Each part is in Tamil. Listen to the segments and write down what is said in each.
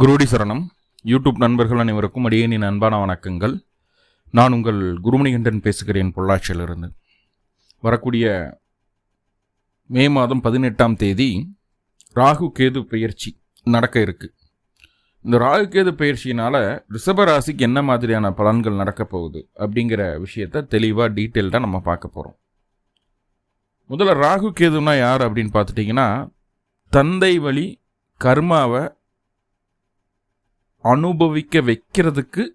குருடி சரணம் யூடியூப் நண்பர்கள் அனைவருக்கும் அடியேனின் அன்பான வணக்கங்கள். நான் உங்கள் குருமணிகண்டன் பேசுகிறேன் பொள்ளாச்சியிலிருந்து. வரக்கூடிய மே மாதம் பதினெட்டாம் தேதி ராகு கேது பயிற்சி நடக்க இருக்குது இந்த ராகு கேது பயிற்சியினால் ரிஷபராசிக்கு என்ன மாதிரியான பலன்கள் நடக்க போகுது அப்படிங்கிற விஷயத்த தெளிவாக டீட்டெயில்டாக நம்ம பார்க்க போகிறோம் முதல்ல ராகு கேதுனா யார் அப்படின்னு பார்த்துட்டிங்கன்னா தந்தை வழி கர்மாவை அனுபவிக்க வைக்கிறதுக்கு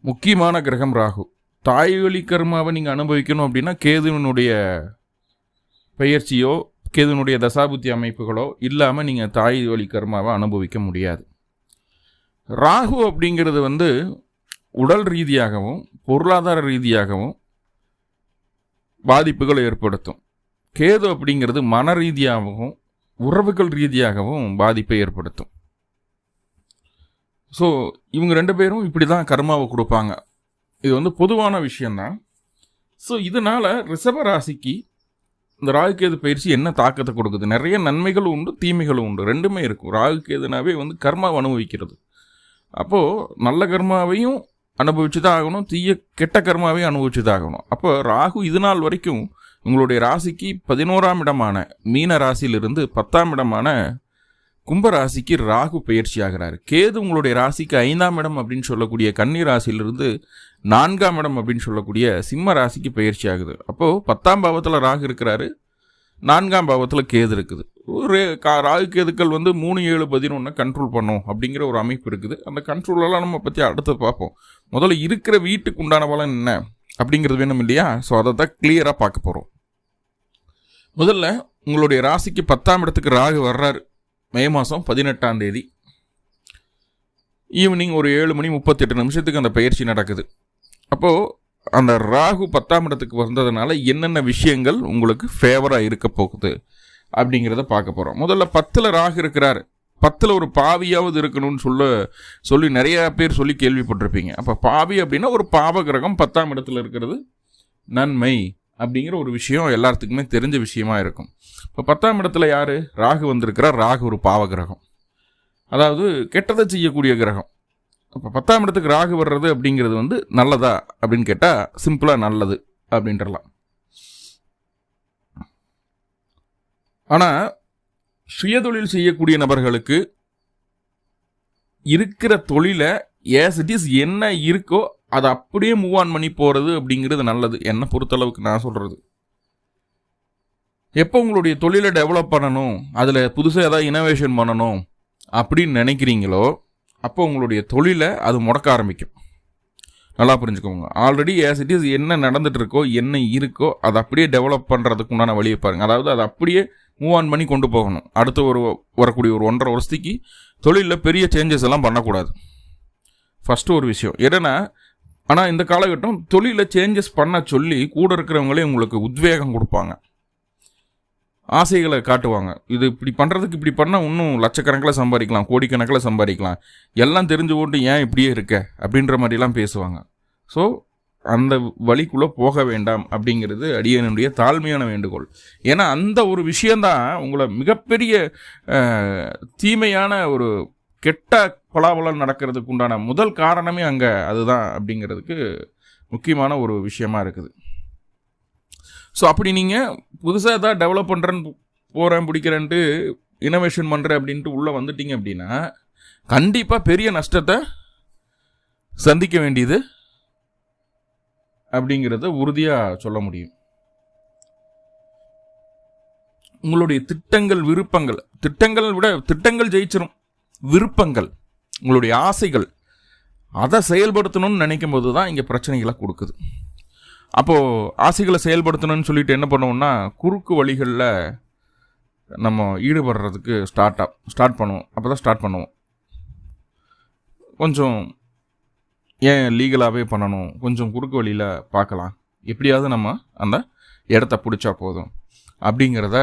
முக்கியமான கிரகம் ராகு. தாய் வழி கர்மாவை நீங்கள் அனுபவிக்கணும் அப்படின்னா கேதுவனுடைய பயிற்சியோ கேதுனுடைய தசாபுத்தி அமைப்புகளோ இல்லாமல் நீங்கள் தாய் வழி கர்மாவை அனுபவிக்க முடியாது. ராகு அப்படிங்கிறது வந்து உடல் ரீதியாகவும் பொருளாதார ரீதியாகவும் பாதிப்புகளை ஏற்படுத்தும். கேது அப்படிங்கிறது மன ரீதியாகவும் உறவுகள் ரீதியாகவும் பாதிப்பை ஏற்படுத்தும். ஸோ இவங்க ரெண்டு பேரும் இப்படி தான் கர்மாவை கொடுப்பாங்க. இது வந்து பொதுவான விஷயந்தான் ஸோ இதனால் ரிஷப ராசிக்கு இந்த ராகுகேது பயிற்சி என்ன தாக்கத்தை கொடுக்குது? நிறைய நன்மைகளும் உண்டு தீமைகளும் உண்டு. ரெண்டுமே இருக்கும். ராகுகேதுனாவே வந்து கர்மாவை அனுபவிக்கிறது. அப்போது நல்ல கர்மாவையும் அனுபவிச்சு தான் ஆகணும் தீய கெட்ட கர்மாவையும் அனுபவிச்சு தான் ஆகணும். அப்போ ராகு இது நாள் வரைக்கும் உங்களுடைய ராசிக்கு பதினோராம் இடமான மீன ராசியிலிருந்து பத்தாம் இடமான கும்பராசிக்கு ராகு பயிற்சி ஆகிறார் கேது உங்களுடைய ராசிக்கு ஐந்தாம் இடம் அப்படின்னு சொல்லக்கூடிய கன்னி ராசியிலிருந்து நான்காம் இடம் அப்படின்னு சொல்லக்கூடிய சிம்ம ராசிக்கு பயிற்சி ஆகுது அப்போது பத்தாம் பாவத்தில் ராகு இருக்கிறாரு. நான்காம் பாவத்தில் கேது இருக்குது. ஒரு கா ராகு கேதுக்கள் வந்து மூணு ஏழு பதினொன்று கண்ட்ரோல் பண்ணும் அப்படிங்கிற ஒரு அமைப்பு இருக்குது. அந்த கண்ட்ரோலெல்லாம் நம்ம பற்றி அடுத்து பார்ப்போம். முதல்ல இருக்கிற வீட்டுக்கு உண்டான பலன் என்ன அப்படிங்கிறது வேணும் இல்லையா? ஸோ அதை தான் கிளியராக பார்க்க போகிறோம் முதல்ல உங்களுடைய ராசிக்கு பத்தாம் இடத்துக்கு ராகு வர்றாரு. மே மாதம் பதினெட்டாம் தேதி. ஈவினிங் ஒரு ஏழு மணி முப்பத்தெட்டு நிமிஷத்துக்கு அந்த பயிற்சி நடக்குது. அப்போது அந்த ராகு பத்தாம் இடத்துக்கு வந்ததுனால என்னென்ன விஷயங்கள் உங்களுக்கு ஃபேவராக இருக்க போகுது அப்படிங்கிறத பார்க்க போகிறோம் முதல்ல பத்தில் ராகு இருக்கிறார். பத்தில் ஒரு பாவியாவது இருக்கணும்னு சொல்ல சொல்லி நிறைய பேர் சொல்லி கேள்விப்பட்டிருப்பீங்க. அப்போ பாவி அப்படின்னா ஒரு பாவகிரகம் பத்தாம் இடத்துல இருக்கிறது நன்மை. அப்படிங்கிற ஒரு விஷயம் எல்லாத்துக்குமே தெரிஞ்ச விஷயமா இருக்கும். இப்போ பத்தாம் இடத்துல யார்? ராகு வந்திருக்கிறார். ராகு ஒரு பாவ கிரகம். அதாவது கெட்டதை செய்யக்கூடிய கிரகம். அப்போ பத்தாம் இடத்துக்கு ராகு வர்றது அப்படிங்கிறது வந்து நல்லதா அப்படின்னு கேட்டால் சிம்பிளாக நல்லது அப்படின்றலாம். ஆனால் சுயதொழில் செய்யக்கூடிய நபர்களுக்கு இருக்கிற தொழிலை ஏஸ் இட் இஸ் என்ன இருக்கோ அதை அப்படியே மூவ் ஆன் பண்ணி போகிறது அப்படிங்கிறது நல்லது. என்னை பொறுத்தளவுக்கு நான் சொல்கிறது எப்போ உங்களுடைய தொழிலை டெவலப் பண்ணணும் அதில் புதுசாக ஏதாவது இனோவேஷன் பண்ணணும் அப்படின்னு நினைக்கிறீங்களோ அப்போ உங்களுடைய தொழிலை அது முடக்க ஆரம்பிக்கும். நல்லா புரிஞ்சுக்கோங்க. ஆல்ரெடி ஏஸ் இட் இஸ் என்ன நடந்துகிட்ருக்கோ இருக்கோ என்ன இருக்கோ அதை அப்படியே டெவலப் பண்ணுறதுக்கு உண்டான வழியை பாருங்கள் அதாவது அதை அப்படியே மூவ் ஆன் பண்ணி கொண்டு போகணும். அடுத்த ஒரு வரக்கூடிய ஒரு ஒன்றரை வருஷத்துக்கு தொழிலில் பெரிய சேஞ்சஸ் எல்லாம் பண்ணக்கூடாது. ஃபஸ்ட்டு ஒரு விஷயம். என்னென்னா ஆனால் இந்த காலகட்டம் தொழிலில் சேஞ்சஸ் பண்ண சொல்லி கூட இருக்கிறவங்களே உங்களுக்கு உத்வேகம் கொடுப்பாங்க. ஆசைகளை காட்டுவாங்க. இது இப்படி பண்ணுறதுக்கு இப்படி பண்ணால் இன்னும் லட்சக்கணக்கில் சம்பாதிக்கலாம் கோடிக்கணக்கில் சம்பாதிக்கலாம். எல்லாம் தெரிஞ்சு போட்டு ஏன் இப்படியே இருக்க? அப்படின்ற மாதிரிலாம் பேசுவாங்க. ஸோ அந்த வழிக்குள்ளே போக வேண்டாம் அப்படிங்கிறது அடியனுடைய தாழ்மையான வேண்டுகோள். ஏன்னா அந்த ஒரு விஷயந்தான் உங்களை மிகப்பெரிய தீமையான ஒரு கெட்ட பலாபலம் நடக்கிறதுக்கு உண்டான முதல் காரணமே அங்கே அதுதான் அப்படிங்கிறதுக்கு முக்கியமான ஒரு விஷயமா இருக்குது. ஸோ அப்படி நீங்கள் புதுசாக ஏதாவது டெவலப் பண்ணுறேன்னு போகிறேன் பிடிக்கிறேன்ட்டு இனோவேஷன் பண்ணுறேன் அப்படின்ட்டு உள்ளே வந்துட்டீங்க அப்படின்னா கண்டிப்பாக பெரிய நஷ்டத்தை சந்திக்க வேண்டியது அப்படிங்கிறத உறுதியாக சொல்ல முடியும். உங்களுடைய திட்டங்கள் விருப்பங்கள் திட்டங்கள் விட திட்டங்கள் ஜெயிச்சிடும் விருப்பங்கள் உங்களுடைய ஆசைகள் அதை செயல்படுத்தணும்னு நினைக்கும் போது தான் இங்கே பிரச்சனைகளை கொடுக்குது. அப்போது ஆசைகளை செயல்படுத்தணும்னு சொல்லிட்டு என்ன பண்ணுவோம்னா குறுக்கு வழிகளில் நம்ம ஈடுபடுறதுக்கு ஸ்டார்ட் ஸ்டார்ட் பண்ணுவோம். அப்போ தான் ஸ்டார்ட் பண்ணுவோம். கொஞ்சம் ஏன் லீகலாகவே பண்ணணும்? கொஞ்சம் குறுக்கு வழியில் பார்க்கலாம். எப்படியாவது நம்ம அந்த இடத்த பிடிச்சா போதும். அப்படிங்கிறத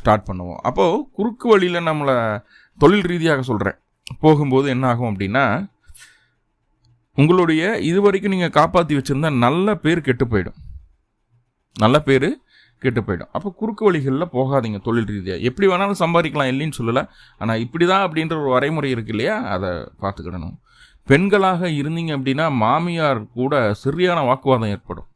ஸ்டார்ட் பண்ணுவோம். அப்போது குறுக்கு வழியில் நம்மளை தொழில் ரீதியாக சொல்கிறேன் போகும்போது என்ன ஆகும் அப்படின்னா உங்களுடைய இது வரைக்கும் நீங்கள் காப்பாற்றி வச்சுருந்த நல்ல பேர் கெட்டு போயிடும். நல்ல பேர் கெட்டு போயிடும். அப்போ குறுக்கு வழிகளில் போகாதீங்க தொழில் ரீதியாக எப்படி வேணாலும் சம்பாதிக்கலாம் இல்லைன்னு சொல்லலை. ஆனால் இப்படி தான் அப்படின்ற ஒரு வரைமுறை இருக்கு இல்லையா? அதை பார்த்துக்கிடணும். பெண்களாக இருந்தீங்க அப்படின்னா மாமியார் கூட சரியான வாக்குவாதம் ஏற்படும்.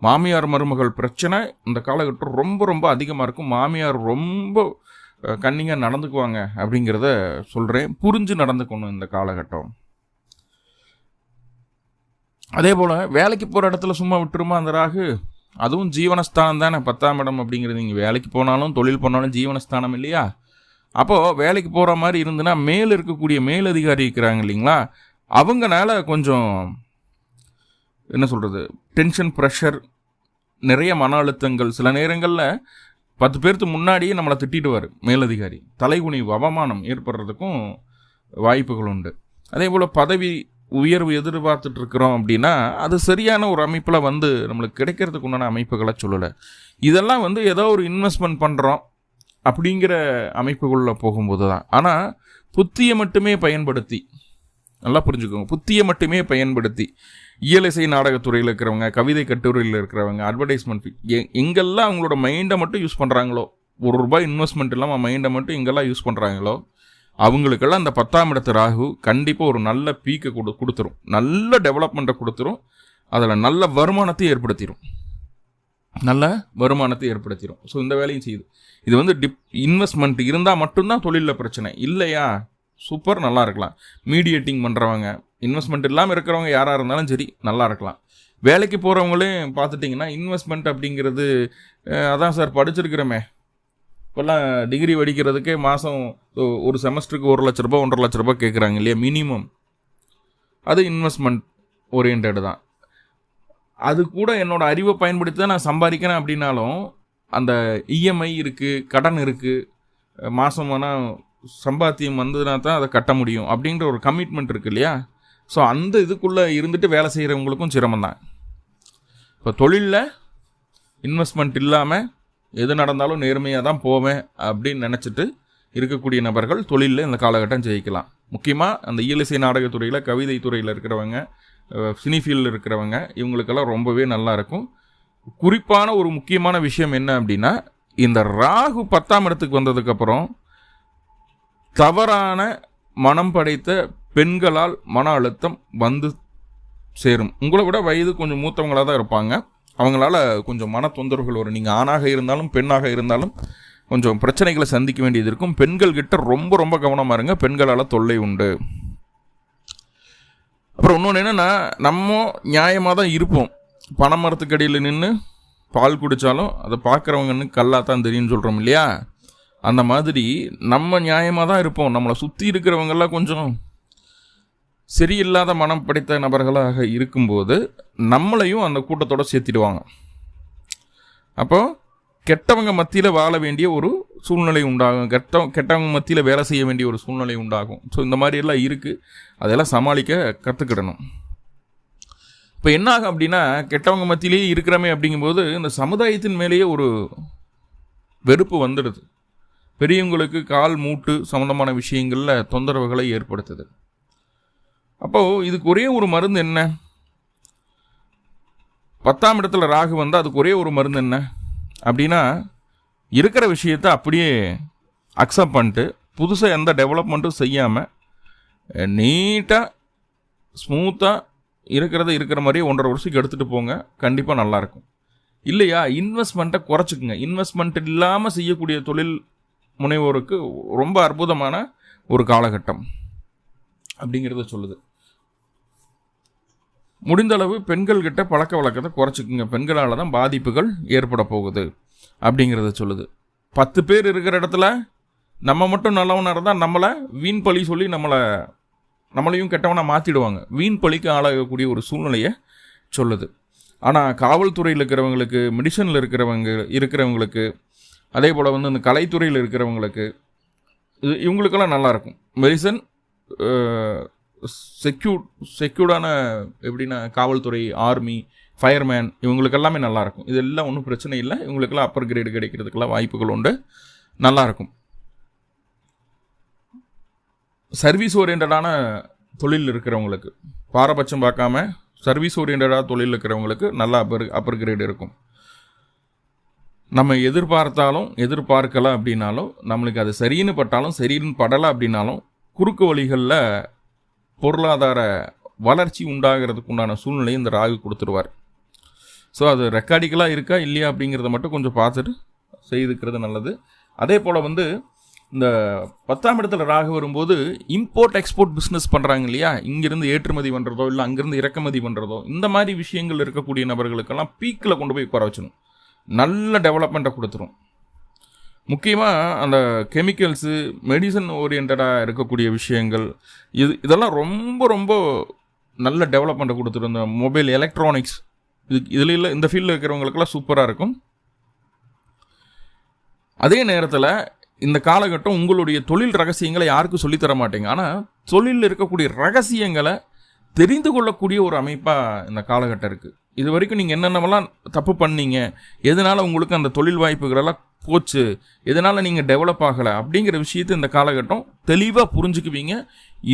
மாமியார் மருமகள் பிரச்சனை இந்த காலகட்டம் ரொம்ப ரொம்ப அதிகமாக இருக்கும். மாமியார் ரொம்ப கன்னிங்காக நடந்துக்குவாங்க அப்படிங்கிறத சொல்கிறேன் புரிஞ்சு நடந்துக்கணும் இந்த காலகட்டம். அதே போல் வேலைக்கு போகிற இடத்துல சும்மா விட்டுருமா அந்த ராகு? அதுவும் ஜீவனஸ்தானம் தானே பத்தாம் இடம் அப்படிங்கிறது. நீங்கள் வேலைக்கு போனாலும் தொழில் பண்ணாலும் ஜீவனஸ்தானம் இல்லையா? அப்போது வேலைக்கு போகிற மாதிரி இருந்துன்னா மேல் இருக்கக்கூடிய மேலதிகாரி இருக்கிறாங்க இல்லைங்களா? அவங்கனால கொஞ்சம் என்ன சொல்கிறது டென்ஷன் ப்ரெஷர் நிறைய மன அழுத்தங்கள். சில நேரங்களில் பத்து பேர்த்து முன்னாடியே நம்மளை திட்டிடுவார் மேலதிகாரி. தலைகுனிவு அவமானம் ஏற்படுறதுக்கும் வாய்ப்புகள் உண்டு. அதே போல் பதவி உயர்வு எதிர்பார்த்துட்டு இருக்கிறோம் அப்படின்னா அது சரியான ஒரு அமைப்பில் வந்து நம்மளுக்கு கிடைக்கிறதுக்கு உண்டான அமைப்புகளை சொல்லலை. இதெல்லாம் வந்து ஏதோ ஒரு இன்வெஸ்ட்மெண்ட் பண்ணுறோம் அப்படிங்கிற அமைப்புகளில் போகும்போது தான் ஆனால் புத்தியை மட்டுமே பயன்படுத்தி நல்லா புரிஞ்சுக்கோங்க புத்தியை மட்டுமே பயன்படுத்தி இயலிசை நாடகத்துறையில் இருக்கிறவங்க கவிதை கட்டுரையில் இருக்கிறவங்க அட்வர்டைஸ்மெண்ட் எங்கெல்லாம் அவங்களோட மைண்டை மட்டும் யூஸ் பண்ணுறாங்களோ ஒரு ரூபாய் இன்வெஸ்ட்மெண்ட் இல்லாமல் மைண்டை மட்டும் எங்கெல்லாம் யூஸ் பண்ணுறாங்களோ அவங்களுக்கெல்லாம் அந்த பத்தாம் இடத்து ராகு கண்டிப்பாக ஒரு நல்ல பீக்கை கொடு கொடுத்துரும். நல்ல டெவலப்மெண்ட்டை கொடுத்துரும். அதில் நல்ல வருமானத்தை ஏற்படுத்திடும் நல்ல வருமானத்தை ஏற்படுத்திடும் ஸோ இந்த வேலையும் செய்யுது. இது வந்து டிப் இன்வெஸ்ட்மெண்ட் இருந்தால் மட்டும்தான் தொழிலில் பிரச்சனை. இல்லையா? சூப்பர் நல்லா இருக்கலாம். மீடியேட்டிங் பண்ணுறவங்க இன்வெஸ்ட்மெண்ட் இல்லாமல் இருக்கிறவங்க யாராக இருந்தாலும் சரி நல்லா இருக்கலாம். வேலைக்கு போகிறவங்களே பார்த்துட்டிங்கன்னா இன்வெஸ்ட்மெண்ட் அப்படிங்கிறது அதான் சார் படிச்சிருக்கிறோமே. இப்போல்லாம் டிகிரி படிக்கிறதுக்கே மாதம் ஒரு செமஸ்டருக்கு ஒரு லட்ச ரூபா ஒன்றரை லட்ச ரூபா கேட்குறாங்க இல்லையா? மினிமம் அது இன்வெஸ்ட்மெண்ட் ஓரியன்டு தான். அது கூட என்னோடய அறிவை பயன்படுத்தி தான் நான் சம்பாதிக்கிறேன் அப்படின்னாலும் அந்த இஎம்ஐ இருக்குது கடன் இருக்குது மாதம் வேணால் சம்பாத்தியம் வந்ததுனா தான் அதை கட்ட முடியும் அப்படின்ற ஒரு கமிட்மெண்ட் இருக்கு இல்லையா? ஸோ அந்த இதுக்குள்ளே இருந்துட்டு வேலை செய்கிறவங்களுக்கும் சிரமம் தான் இப்போ தொழிலில் இன்வெஸ்ட்மெண்ட் இல்லாமல் எது நடந்தாலும் நேர்மையாக தான் போவேன் அப்படின்னு நினச்சிட்டு இருக்கக்கூடிய நபர்கள் தொழிலில் இந்த காலகட்டம் ஜெயிக்கலாம். முக்கியமாக அந்த இயலிசை நாடகத்துறையில் கவிதை துறையில் இருக்கிறவங்க சினி ஃபீல்டில் இருக்கிறவங்க இவங்களுக்கெல்லாம் ரொம்பவே நல்லா இருக்கும். குறிப்பான ஒரு முக்கியமான விஷயம் என்ன அப்படின்னா இந்த ராகு பத்தாம் இடத்துக்கு வந்ததுக்கப்புறம் தவறான மனம் படைத்த பெண்களால் மன அழுத்தம் வந்து சேரும். உங்களை விட வயது கொஞ்சம் மூத்தவங்களாக தான் இருப்பாங்க. அவங்களால கொஞ்சம் மன தொந்தரவுகள் வரும். நீங்கள் ஆணாக இருந்தாலும் பெண்ணாக இருந்தாலும் கொஞ்சம் பிரச்சனைகளை சந்திக்க வேண்டியது இருக்கும். பெண்கள் கிட்ட ரொம்ப ரொம்ப கவனமாக இருங்க. பெண்களால் தொல்லை உண்டு. அப்புறம் இன்னொன்று என்னென்னா நம்ம நியாயமாக தான் இருப்போம். பனை மரத்துக்கடியில் நின்று பால் குடித்தாலும் அதை பார்க்குறவங்கன்னு கல்லாக தான் தெரியும்னு சொல்கிறோம் இல்லையா? அந்த மாதிரி நம்ம நியாயமாக தான் இருப்போம். நம்மளை சுற்றி இருக்கிறவங்கெல்லாம் கொஞ்சம் சரியில்லாத மனம் படைத்த நபர்களாக இருக்கும்போது நம்மளையும் அந்த கூட்டத்தோடு சேர்த்திடுவாங்க. அப்போது கெட்டவங்க மத்தியில் வாழ வேண்டிய ஒரு சூழ்நிலை உண்டாகும். கெட்ட கெட்டவங்க மத்தியில் வேலை செய்ய வேண்டிய ஒரு சூழ்நிலை உண்டாகும். ஸோ இந்த மாதிரியெல்லாம் இருக்குது அதெல்லாம் சமாளிக்க கற்றுக்கிடணும் இப்போ என்ன ஆகும் அப்படின்னா கெட்டவங்க மத்தியிலேயே இருக்கிறமே அப்படிங்கும்போது இந்த சமுதாயத்தின் மேலேயே ஒரு வெறுப்பு வந்துடுது. பெரியவங்களுக்கு கால் மூட்டு சம்மந்தமான விஷயங்களில் தொந்தரவுகளை ஏற்படுத்துது. அப்போது இதுக்கு ஒரே ஒரு மருந்து என்ன? பத்தாம் இடத்துல ராகு வந்தால் அதுக்கு ஒரே ஒரு மருந்து என்ன? அப்படின்னா இருக்கிற விஷயத்த அப்படியே அக்செப்ட் பண்ணிட்டு புதுசாக எந்த டெவலப்மெண்ட்டும் செய்யாமல் நீட்டாக ஸ்மூத்தாக இருக்கிறத இருக்கிற மாதிரியே ஒன்றரை வருஷத்துக்கு எடுத்துகிட்டு போங்க. கண்டிப்பாக நல்லாயிருக்கும் இல்லையா? இன்வெஸ்ட்மெண்ட்டை குறைச்சிக்குங்க. இன்வெஸ்ட்மெண்ட் இல்லாமல் செய்யக்கூடிய தொழில் முனைவோருக்கு ரொம்ப அற்புதமான ஒரு காலகட்டம் அப்படிங்கிறத சொல்லுது. முடிந்தளவு பெண்கள்கிட்ட பழக்க வழக்கத்தை குறைச்சிக்குங்க. பெண்களால் தான் பாதிப்புகள் ஏற்பட போகுது அப்படிங்கிறத சொல்லுது. பத்து பேர் இருக்கிற இடத்துல நம்ம மட்டும் நல்லவனாக இருந்தால் நம்மளை வீண் பழி சொல்லி நம்மளை நம்மளையும் கெட்டவனாக மாற்றிடுவாங்க வீண் பழிக்கு ஆளாகக்கூடிய ஒரு சூழ்நிலையை சொல்லுது. ஆனால் காவல்துறையில் இருக்கிறவங்களுக்கு மெடிசனில் இருக்கிறவங்க இருக்கிறவங்களுக்கு அதே போல் வந்து இந்த கலைத்துறையில் இருக்கிறவங்களுக்கு இது இவங்களுக்கெல்லாம் நல்லாயிருக்கும் மெடிசன் செக்யூர் செக்யூர்டான எப்படின்னா காவல்துறை ஆர்மி ஃபயர்மேன் இவங்களுக்கு எல்லாமே நல்லாயிருக்கும் இதெல்லாம் ஒன்றும் பிரச்சனை இல்லை. இவங்களுக்கெல்லாம் அப்பர் கிரேடு கிடைக்கிறதுக்கெல்லாம் வாய்ப்புகள் உண்டு. நல்லாயிருக்கும் சர்வீஸ் ஓரியன்டான தொழில் இருக்கிறவங்களுக்கு பாரபட்சம் பார்க்காம சர்வீஸ் ஓரியன்டாக தொழில் இருக்கிறவங்களுக்கு நல்லா அப்பர் அப்பர் கிரேடு இருக்கும். நம்ம எதிர்பார்த்தாலும் எதிர்பார்க்கலாம் அப்படின்னாலும் நம்மளுக்கு அது சரின்னு பட்டாலும் சரின்னு படலை அப்படின்னாலும் குறுக்கு வழிகளில் பொருளாதார வளர்ச்சி உண்டாகிறதுக்கு உண்டான சூழ்நிலையை இந்த ராகு கொடுத்துருவார். ஸோ அது ரெக்கார்டிக்கலாக இருக்கா இல்லையா அப்படிங்கிறத மட்டும் கொஞ்சம் பார்த்துட்டு செய்துக்கிறது நல்லது. அதே போல் வந்து இந்த பத்தாம் இடத்துல ராகு வரும்போது இம்போர்ட் எக்ஸ்போர்ட் பிஸ்னஸ் பண்ணுறாங்க இல்லையா? இங்கேருந்து ஏற்றுமதி பண்ணுறதோ இல்லை அங்கேருந்து இறக்குமதி பண்ணுறதோ இந்த மாதிரி விஷயங்கள் இருக்கக்கூடிய நபர்களுக்கெல்லாம் பீக்கில் கொண்டு போய் உட்கார வச்சணும் நல்ல டெவலப்மெண்ட்டை கொடுத்துரும். முக்கியமாக அந்த கெமிக்கல்ஸு மெடிசன் ஓரியன்டாக இருக்கக்கூடிய விஷயங்கள் இது இதெல்லாம் ரொம்ப ரொம்ப நல்ல டெவலப்மெண்ட்டை கொடுத்துரும். இந்த மொபைல் எலக்ட்ரானிக்ஸ் இது இதில் இல்லை இந்த ஃபீல்டில் இருக்கிறவங்களுக்கெல்லாம் சூப்பராக இருக்கும். அதே நேரத்தில் இந்த காலகட்டம் உங்களுடைய தொழில் ரகசியங்களை யாருக்கும் சொல்லித்தர மாட்டேங்க. ஆனால் தொழிலில் இருக்கக்கூடிய ரகசியங்களை தெரிந்து கொள்ளக்கூடிய ஒரு அமைப்பாக இந்த காலகட்டம் இருக்குது இது வரைக்கும் நீங்கள் என்னென்னவெல்லாம் தப்பு பண்ணீங்க? எதனால் உங்களுக்கு அந்த தொழில் வாய்ப்புகளெல்லாம் போச்சு? எதனால் நீங்கள் டெவலப் ஆகலை? அப்படிங்கிற விஷயத்தை இந்த காலகட்டம் தெளிவாக புரிஞ்சுக்குவீங்க.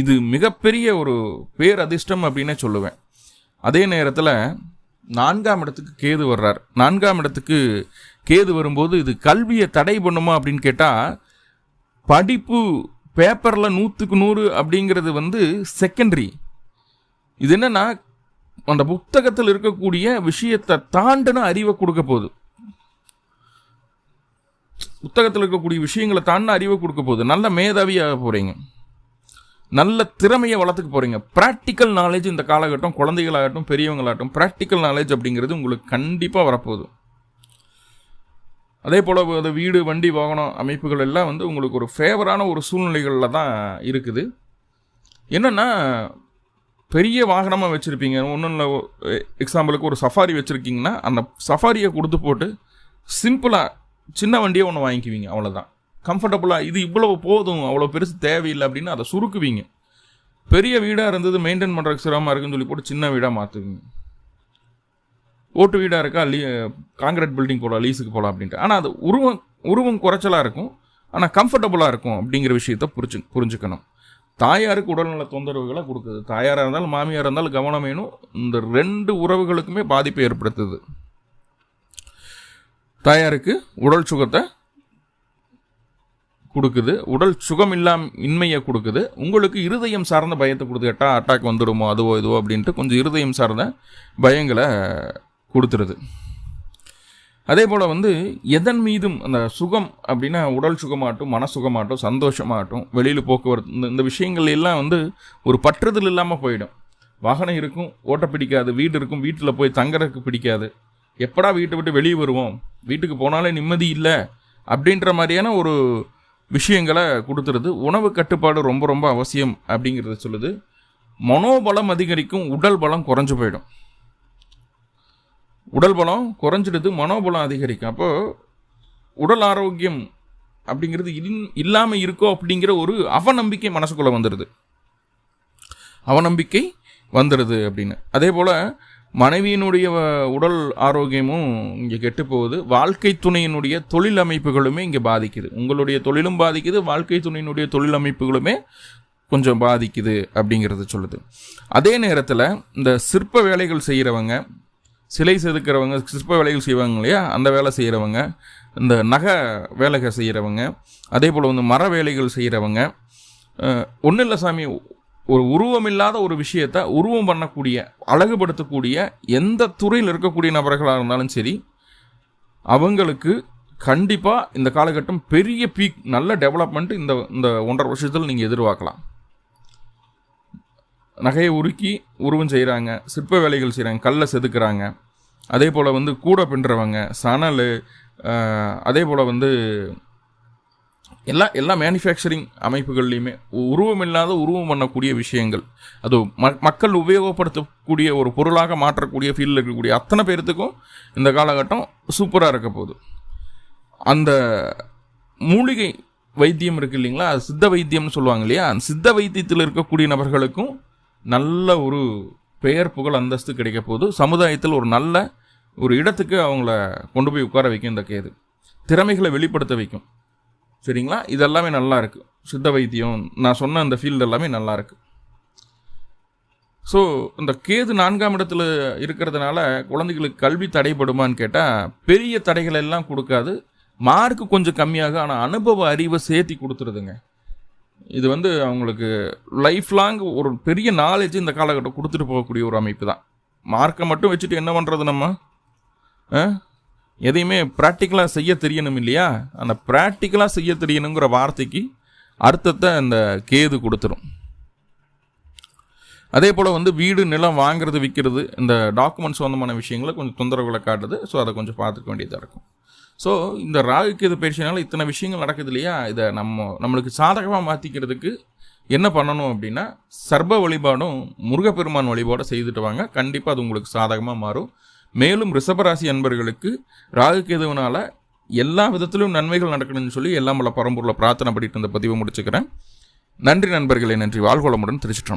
இது மிகப்பெரிய ஒரு பேரதிர்ஷ்டம் அப்படின்னே சொல்லுவேன். அதே நேரத்தில் நான்காம் இடத்துக்கு கேது வர்றார். நான்காம் இடத்துக்கு கேது வரும்போது இது கல்வியை தடை பண்ணுமா அப்படின்னு கேட்டால் படிப்பு பேப்பரில் நூற்றுக்கு நூறு அப்படிங்கிறது வந்து செகண்டரி இது என்னென்னா அந்த புத்தகத்தில் இருக்கக்கூடிய விஷயத்தை தாண்டின அறிவை கொடுக்க போகுது. புத்தகத்தில் இருக்கக்கூடிய விஷயங்களை தாண்டின அறிவை கொடுக்க போகுது. நல்ல மேதாவியாக போகிறீங்க நல்ல திறமையை வளர்த்துக்க போகிறீங்க ப்ராக்டிக்கல் நாலேஜ் இந்த காலகட்டம் குழந்தைகளாகட்டும் பெரியவங்களாகட்டும் ப்ராக்டிக்கல் நாலேஜ் அப்படிங்கிறது உங்களுக்கு கண்டிப்பாக வரப்போகுது. அதே போல் அது வீடு வண்டி வாகனம் அமைப்புகள் எல்லாம் வந்து உங்களுக்கு ஒரு ஃபேவரான ஒரு சூழ்நிலைகளில் தான் இருக்குது. என்னென்னா பெரிய வாகனமாக வச்சுருப்பீங்க. ஒன்றும் இல்லை எக்ஸாம்பிளுக்கு ஒரு சஃபாரி வச்சுருக்கீங்கன்னா அந்த சஃபாரியை கொடுத்து போட்டு சிம்பிளாக சின்ன வண்டியை ஒன்று வாங்கிக்குவீங்க அவ்வளோதான் கம்ஃபர்டபுளாக இது இவ்வளோ போதும் அவ்வளோ பெருசு தேவையில்லை அப்படின்னு அதை சுருக்குவீங்க. பெரிய வீடாக இருந்தது மெயின்டைன் பண்ணுறதுக்கு சிரமமாக இருக்குன்னு சொல்லி போட்டு சின்ன வீடாக மாற்றுவீங்க ஓட்டு வீடாக இருக்கா லீ காங்கிரீட் பில்டிங் போகலாம் லீஸுக்கு போகலாம் அப்படின்ட்டு. ஆனால் அது உருவம் உருவம் குறைச்சலாக இருக்கும். ஆனால் கம்ஃபர்டபுளாக இருக்கும் அப்படிங்கிற விஷயத்த புரிஞ்சு புரிஞ்சுக்கணும். தாயாருக்கு உடல்நல தொந்தரவுகளை கொடுக்குது. தாயாராக இருந்தாலும் மாமியார் இருந்தாலும் கவனம் வேணும். இந்த ரெண்டு உறவுகளுக்குமே பாதிப்பை ஏற்படுத்துது. தாயாருக்கு உடல் சுகத்தை கொடுக்குது. உடல் சுகம் இல்லாம இன்மையை கொடுக்குது. உங்களுக்கு இருதயம் சார்ந்த பயத்தை கொடுத்து கேட்டால் அட்டாக் வந்துடுமோ அதுவோ இதுவோ அப்படின்ட்டு கொஞ்சம் இருதயம் சார்ந்த பயங்களை கொடுத்துருது. அதே போல் வந்து எதன் மீதும் அந்த சுகம் அப்படின்னா உடல் சுகமாகட்டும் மன சுகமாகட்டும் சந்தோஷமாகட்டும் வெளியில் போக்குவரத்து இந்த இந்த விஷயங்கள் எல்லாம் வந்து ஒரு பற்றுதல் இல்லாமல் போயிடும். வாகனம் இருக்கும் ஓட்ட பிடிக்காது வீடு இருக்கும் வீட்டில் போய் தங்கறதுக்கு பிடிக்காது. எப்படா வீட்டை விட்டு வெளியே வருவோம்? வீட்டுக்கு போனாலே நிம்மதி இல்லை அப்படின்ற மாதிரியான ஒரு விஷயங்களை கொடுத்துருது. உணவு கட்டுப்பாடு ரொம்ப ரொம்ப அவசியம் அப்படிங்கிறத சொல்லுது. மனோபலம் அதிகரிக்கும் உடல் பலம் குறைஞ்சு போயிடும். உடல் பலம் குறைஞ்சிடுது மனோபலம் அதிகரிக்கும். அப்போது உடல் ஆரோக்கியம் அப்படிங்கிறது இல் இல்லாமல் இருக்கோ அப்படிங்கிற ஒரு அவநம்பிக்கை மனசுக்குள்ளே வந்துடுது அவநம்பிக்கை வந்துடுது அப்படின்னு. அதே போல் மனைவியினுடைய உடல் ஆரோக்கியமும் இங்கே கெட்டு போகுது. வாழ்க்கை துணையினுடைய தொழில் அமைப்புகளுமே இங்கே பாதிக்குது. உங்களுடைய தொழிலும் பாதிக்குது வாழ்க்கை துணையினுடைய தொழில் அமைப்புகளுமே கொஞ்சம் பாதிக்குது அப்படிங்கிறது சொல்லுது. அதே நேரத்தில் இந்த சிற்ப வேலைகள் செய்கிறவங்க சிலை செதுக்கிறவங்க சிற்ப வேலைகள் செய்வாங்க இல்லையா? அந்த வேலை செய்கிறவங்க இந்த நகை வேலைகள் செய்கிறவங்க அதே போல் வந்து மர வேலைகள் செய்கிறவங்க ஒன்றும் இல்லை சாமி ஒரு உருவம் இல்லாத ஒரு விஷயத்தை உருவம் பண்ணக்கூடிய அழகுபடுத்தக்கூடிய எந்த துறையில் இருக்கக்கூடிய நபர்களாக இருந்தாலும் சரி அவங்களுக்கு கண்டிப்பாக இந்த காலகட்டம் பெரிய பீக் நல்ல டெவலப்மெண்ட் இந்த இந்த ஒன்றரை வருஷத்தில் நீங்கள் எதிர்பார்க்கலாம். நகையை உருக்கி உருவம் செய்கிறாங்க சிற்ப வேலைகள் செய்கிறாங்க கல்லை செதுக்கிறாங்க. அதே போல் வந்து கூடை பின்னுறவங்க சணல் அதே போல் வந்து எல்லா எல்லா மேனுஃபேக்சரிங் அமைப்புகள்லையுமே உருவம் இல்லாத உருவம் பண்ணக்கூடிய விஷயங்கள். அது ம மக்கள் உபயோகப்படுத்தக்கூடிய ஒரு பொருளாக மாற்றக்கூடிய ஃபீல்டில் இருக்கக்கூடிய அத்தனை பேர்த்துக்கும் இந்த காலகட்டம் சூப்பராக இருக்க போகுது. அந்த மூலிகை வைத்தியம் இருக்கு இல்லைங்களா? அது சித்த வைத்தியம்னு சொல்லுவாங்க இல்லையா? அந்த சித்த வைத்தியத்தில் இருக்கக்கூடிய நபர்களுக்கும் நல்ல ஒரு பெயர் புகழ் அந்தஸ்து கிடைக்க போகுது சமுதாயத்தில் ஒரு நல்ல ஒரு இடத்துக்கு அவங்கள கொண்டு போய் உட்கார வைக்கும் இந்த கேது. திறமைகளை வெளிப்படுத்த வைக்கும். சரிங்களா? இதெல்லாமே நல்லா இருக்குது சித்த வைத்தியம் நான் சொன்ன அந்த ஃபீல்டு எல்லாமே நல்லா இருக்கு. ஸோ இந்த கேது நான்காம் இடத்துல இருக்கிறதுனால குழந்தைகளுக்கு கல்வி தடைப்படுமான்னு கேட்டால் பெரிய தடைகள் எல்லாம் கொடுக்காது. மார்க் கொஞ்சம் கம்மியாக ஆனால் அனுபவ அறிவை சேர்த்தி கொடுத்துருதுங்க. இது வந்து அவங்களுக்கு லைஃப் லாங் ஒரு பெரிய நாலேஜ் இந்த காலகட்டம் கொடுத்துட்டு போகக்கூடிய ஒரு அமைப்பு தான். மார்க்கை மட்டும் வச்சுட்டு என்ன பண்ணுறது நம்ம? ஆ? எதையுமே ப்ராக்டிக்கலாக செய்ய தெரியணும் இல்லையா? அந்த ப்ராக்டிக்கலாக செய்ய தெரியணுங்கிற வார்த்தைக்கு அர்த்தத்தை அந்த கேது கொடுத்துரும். அதே போல் வந்து வீடு நிலம் வாங்குறது விற்கிறது இந்த டாக்குமெண்ட்ஸ் சம்மந்தமான விஷயங்களை கொஞ்சம் தொந்தரவுகளை காட்டுது. ஸோ அதை கொஞ்சம் பார்த்துக்க வேண்டியதாக இருக்கும். ஸோ இந்த ராகு கேது பயிற்சினால இத்தனை விஷயங்கள் நடக்குது இல்லையா? இதை நம்ம நம்மளுக்கு சாதகமாக மாற்றிக்கிறதுக்கு என்ன பண்ணணும் அப்படின்னா சர்ப வழிபாடும் முருகப்பெருமான் வழிபாடும் செய்துட்டு வாங்க. கண்டிப்பாக அது உங்களுக்கு சாதகமாக மாறும். மேலும் ரிஷபராசி அன்பர்களுக்கு ராகு எல்லா விதத்திலும் நன்மைகள் நடக்கணும்னு சொல்லி எல்லாம் வல்ல பரம்பூரில் பிரார்த்தனை பண்ணிட்டு இருந்த பதிவை முடிச்சுக்கிறேன். நன்றி நண்பர்களே நன்றி. வாழ்வளமுடன் திருச்சிற்றம்பலம்.